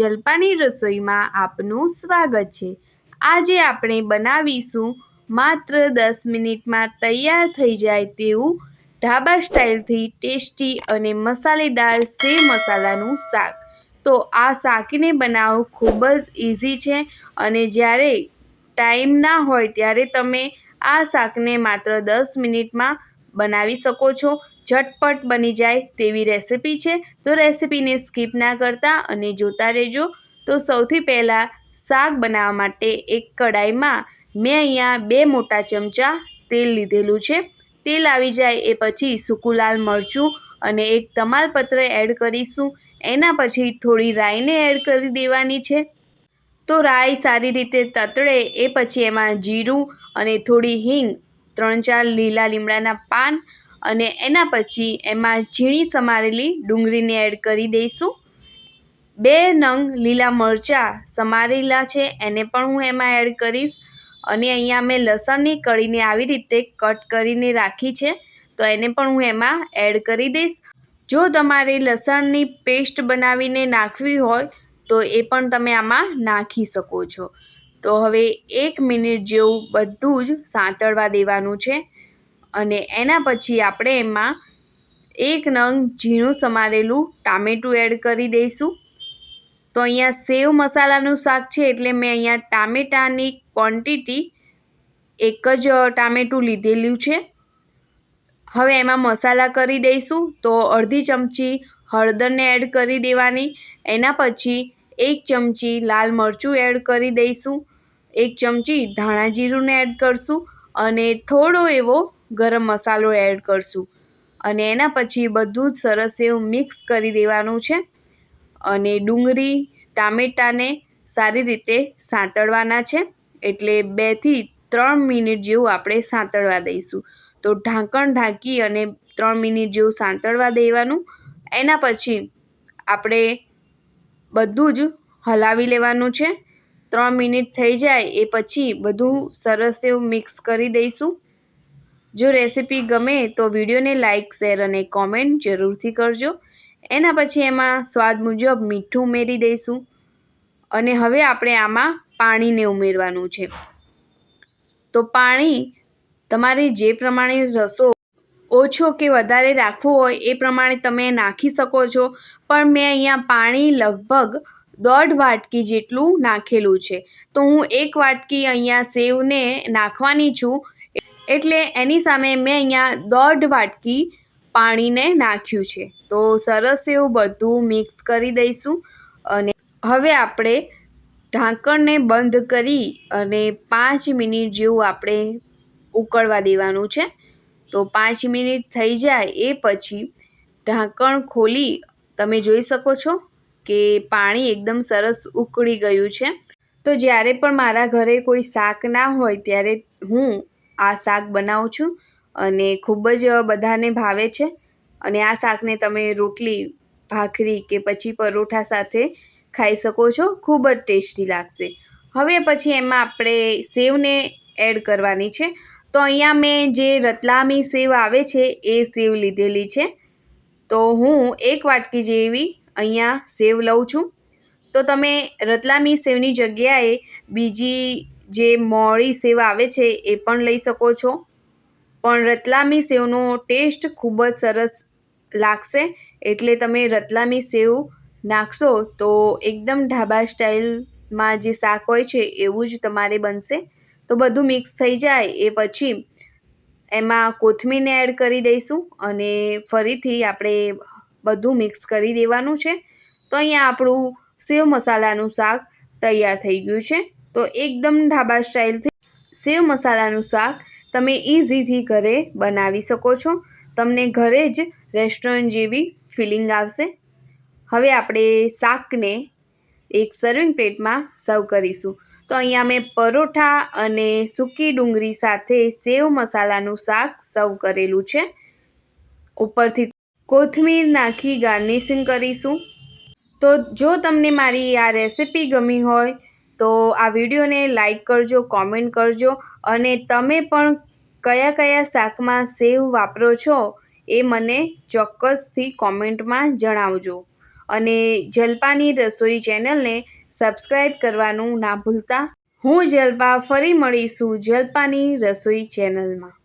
જલપાની રસોઈમાં આપનું સ્વાગત છે. આજે આપણે બનાવીશું માત્ર દસ મિનિટમાં તૈયાર થઈ જાય તેવું ઢાબા સ્ટાઇલથી ટેસ્ટી અને મસાલેદાર સે મસાલાનું શાક. તો આ શાકને બનાવવું ખૂબ જ ઇઝી છે અને જ્યારે ટાઈમ ના હોય ત્યારે તમે આ શાકને માત્ર દસ મિનિટમાં બનાવી શકો છો. ઝટપટ બની જાય તેવી રેસિપી છે. તો રેસિપીને સ્કીપ ના કરતા અને જોતા રહેજો. તો સૌથી પહેલાં શાક બનાવવા માટે એક કડાઈમાં મેં અહીંયા બે મોટા ચમચા તેલ લીધેલું છે. તેલ આવી જાય એ પછી સૂકું લાલ મરચું અને એક તમાલપત્ર એડ કરીશું. એના પછી થોડી રાઈને એડ કરી દેવાની છે. તો રાઈ સારી રીતે તતડે એ પછી એમાં જીરું અને થોડી હિંગ, ત્રણ ચાર લીલા લીમડાના પાન અને એના પછી એમાં ઝીણી સમારેલી ડુંગળીને એડ કરી દઈશું. બે નંગ લીલા મરચાં સમારેલા છે, એને પણ હું એમાં એડ કરીશ. અને અહીંયા મેં લસણની કળીને આવી રીતે કટ કરીને રાખી છે, તો એને પણ હું એમાં એડ કરી દઈશ. જો તમારે લસણની પેસ્ટ બનાવીને નાખવી હોય, તો એ પણ તમે આમાં નાખી શકો છો. તો હવે એક મિનિટ જેવું બધું જ સાંતળવા દેવાનું છે. અને એના પછી આપણે એમાં એક નંગ ઝીણું સમારેલું ટામેટું એડ કરી દઈશું. તો અહીંયા સેવ મસાલાનું શાક છે એટલે મેં અહીંયા ટામેટાની ક્વોન્ટિટી એક જ ટામેટું લીધેલું છે. હવે એમાં મસાલા કરી દઈશું. તો અડધી ચમચી હળદરને એડ કરી દેવાની. એના પછી એક ચમચી લાલ મરચું એડ કરી દઈશું. એક ચમચી ધાણા જીરુંને એડ કરશું. અને થોડો એવો ગરમ મસાલો એડ કરશું. અને એના પછી બધું જ સરસ એવું મિક્સ કરી દેવાનું છે. અને ડુંગળી, ટામેટાને સારી રીતે સાંતળવાના છે. એટલે બેથી ત્રણ મિનિટ જેવું આપણે સાંતળવા દઈશું. તો ઢાંકણ ઢાંકી અને ત્રણ મિનિટ જેવું સાંતળવા દેવાનું. એના પછી આપણે બધું જ હલાવી લેવાનું છે. ત્રણ મિનિટ થઈ જાય એ પછી બધું સરસ એવું મિક્સ કરી દઈશું. જો રેસીપી ગમે તો વિડીયોને લાઇક, શેર અને કોમેન્ટ જરૂરથી કરજો. એના પછી એમાં સ્વાદ મુજબ મીઠું ઉમેરી દઈશું. અને હવે આપણે આમાં પાણીને ઉમેરવાનું છે. તો પાણી તમારે જે પ્રમાણે રસો ઓછો કે વધારે રાખવો હોય એ પ્રમાણે તમે નાખી શકો છો. પણ મેં અહીંયા પાણી લગભગ દોઢ વાટકી જેટલું નાખેલું છે. તો હું એક વાટકી અહીંયા સેવને નાખવાની છું. એટલે એની સામે મેં અહીંયા દોઢ વાટકી પાણીને નાખ્યું છે. તો સરસ એવું બધું મિક્સ કરી દઈશું અને હવે આપણે ઢાંકણને બંધ કરી અને પાંચ મિનિટ જેવું આપણે ઉકળવા દેવાનું છે. તો પાંચ મિનિટ થઈ જાય એ પછી ઢાંકણ ખોલી તમે જોઈ શકો છો કે પાણી એકદમ સરસ ઉકળી ગયું છે. તો જ્યારે પણ મારા ઘરે કોઈ શાક ના હોય ત્યારે હું આ શાક બનાવું છું અને ખૂબ જ બધાને ભાવે છે. અને આ શાકને તમે રોટલી, ભાખરી કે પછી પરોઠા સાથે ખાઈ શકો છો. ખૂબ જ ટેસ્ટી લાગશે. હવે પછી એમાં આપણે સેવને એડ કરવાની છે. તો અહીંયા મેં જે રતલામી સેવ આવે છે એ સેવ લીધેલી છે. તો હું એક વાટકી જેવી અહીંયા સેવ લઉં છું. તો તમે રતલામી સેવની જગ્યાએ બીજી જે મોળી સેવ આવે છે એ પણ લઈ શકો છો. પણ રતલામી સેવનો ટેસ્ટ ખૂબ જ સરસ લાગશે. એટલે તમે રતલામી સેવ નાખશો તો એકદમ ઢાબા સ્ટાઇલમાં જે શાક હોય છે એવું જ તમારે બનશે. તો બધું મિક્સ થઈ જાય એ પછી એમાં કોથમીરને એડ કરી દઈશું અને ફરીથી આપણે બધું મિક્સ કરી દેવાનું છે. તો અહીંયા આપણું સેવ મસાલાનું શાક તૈયાર થઈ ગયું છે. તો એકદમ ઢાબા સ્ટાઇલથી સેવ મસાલાનું શાક તમે ઇઝીથી ઘરે બનાવી શકો છો. તમને ઘરે જ રેસ્ટોરન્ટ જેવી ફિલિંગ આવશે. હવે આપણે શાકને એક સર્વિંગ પ્લેટમાં સર્વ કરીશું. તો અહીંયા મેં પરોઠા અને સૂકી ડુંગળી સાથે સેવ મસાલાનું શાક સર્વ કરેલું છે. ઉપરથી કોથમીર નાખી ગાર્નિશિંગ કરીશું. તો જો તમને મારી આ રેસિપી ગમી હોય તો આ વિડીયોને લાઈક કરજો, કોમેન્ટ કરજો અને તમે પણ કયા કયા શાકમાં સેવ વાપરો છો એ મને ચોક્કસથી કોમેન્ટમાં જણાવજો. અને જલપાની રસોઈ ચેનલને સબસ્ક્રાઈબ કરવાનું ના ભૂલતા. હું જલપા, ફરી મળીશું જલપાની રસોઈ ચેનલમાં.